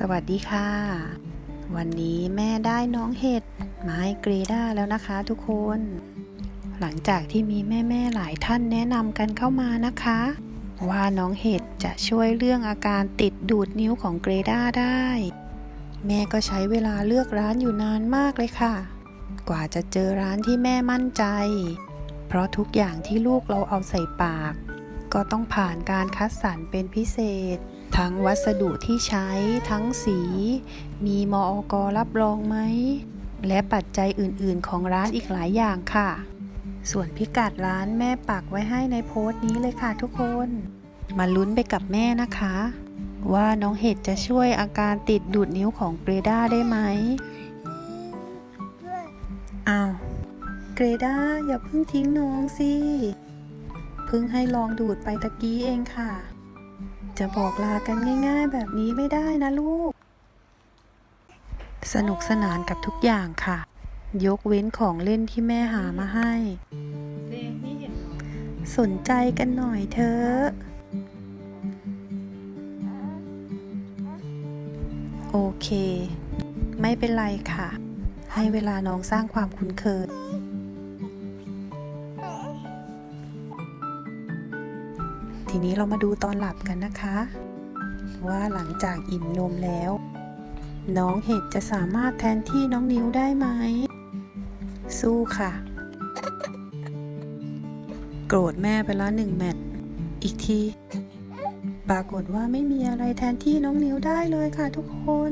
สวัสดีค่ะ วันนี้แม่ได้น้องเห็ดมาให้เกรด้าแล้วนะคะทุกคน หลังจากที่มีแม่ๆหลายท่านแนะนำกันเข้ามานะคะ ว่าน้องเห็ดจะช่วยเรื่องอาการติดดูดนิ้วของเกรด้าได้ แม่ก็ใช้เวลาเลือกร้านอยู่นานมากเลยค่ะ กว่าจะเจอร้านที่แม่มั่นใจ เพราะทุกอย่างที่ลูกเราเอาใส่ปาก ก็ต้องผ่านการคัดสรรเป็นพิเศษ ทั้งวัสดุที่ใช้ทั้งสี มีมอกรับรองไหม และปัจจัยอื่นๆของร้านอีกหลายอย่างค่ะ ส่วนพิกัดร้านแม่ปักไว้ให้ในโพสต์นี้เลยค่ะทุกคน มาลุ้นไปกับแม่นะคะ ว่าน้องเห็ดจะช่วยอาการติดดูดนิ้วของเกรด้าได้ไหมอ้าวเกรด้าอย่าเพิ่งทิ้งน้องสิ เพิ่งให้ลองดูดไปตะกี้เองค่ะ จะบอกลากันง่าย ๆ แบบนี้ไม่ได้นะลูก สนุกสนานกับทุกอย่างค่ะ ยกเว้นของเล่นที่แม่หามาให้ สนใจกันหน่อยเถอะโอเค ไม่เป็นไรค่ะ ให้เวลาน้องสร้างความคุ้นเคย ทีนี้เรามาดูตอนหลับกันนะคะ ว่าหลังจากอิ่มนมแล้ว น้องเห็ดจะสามารถแทนที่น้องนิ้วได้ไหม สู้ค่ะ โกรธแม่ไปแล้วหนึ่งแมตอีกที ปรากฏว่าไม่มีอะไรแทนที่น้องนิ้วได้เลยค่ะทุกคน